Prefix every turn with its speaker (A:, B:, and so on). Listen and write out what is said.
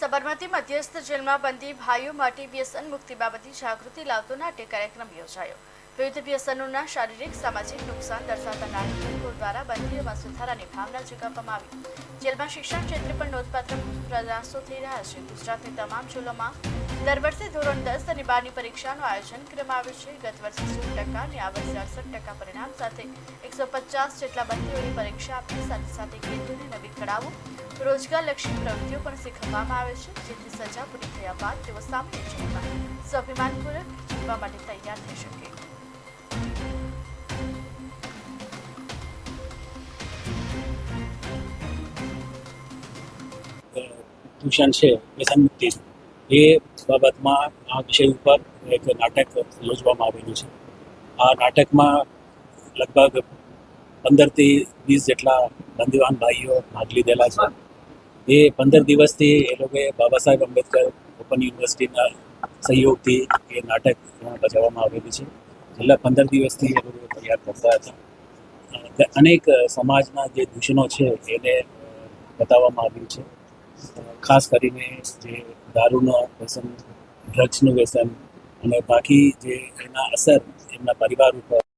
A: સબરમતી મધ્યસ્થ જેલમાં બંદી ભાઈઓ માટે વ્યસન મુક્તિ બાબતે જાગૃતિ લાવતો નાટ્ય કાર્યક્રમ યોજાયો. વિવિધ વ્યસનોના શારીરિક, સામાજિક નુકસાન દર્શાવતા નાટકો દ્વારા બંદીઓમાં સુધારાની ભાવના જગાવવામાં આવી. જેલમાં શિક્ષણ ક્ષેત્રે પણ નોંધપાત્ર પ્રયાસો થઈ રહ્યા છે. ગુજરાતની તમામ જેલોમાં દર વર્ષે ધોરણ દસ અને બારની પરીક્ષાનું આયોજન કરવામાં આવ્યું છે. ગત વર્ષે સોળ ટકા અને આ વર્ષે અડસઠ ટકા પરિણામ સાથે એકસો પચાસ જેટલા બંદીઓની પરીક્ષા આપી, સાથે સાથે કેદીઓને નવી કળાઓ રોજગારલક્ષી પ્રવૃત્તિઓ પણ શીખવવામાં આવે છે, જેથી સજા પૂરી થયા બાદ તેઓ સામાન્ય જીવનમાં સ્વાભિમાનપૂર્વક જીવવા માટે તૈયાર થઈ શકે.
B: ટ્યુશન છે વ્યસન એ બાબતમાં આ વિષય ઉપર એક નાટક યોજવામાં આવેલું છે. આ નાટકમાં લગભગ પંદરથી વીસ જેટલા બંદીવાન ભાઈઓ ભાગ લીધેલા છે. એ પંદર દિવસથી એ લોકોએ બાબા સાહેબ આંબેડકર ઓપન યુનિવર્સિટીના સહયોગથી એ નાટક બજાવવામાં આવેલું છે. છેલ્લા પંદર દિવસથી એ લોકો તૈયાર કરતા હતા. અનેક સમાજના જે દૂષણો છે એને બતાવવામાં આવ્યું છે. ખાસ કરીને જે દારૂનો વ્યસન, ડ્રગ્સનું વ્યસન અને બાકી જે એના અસર એમના પરિવાર ઉપર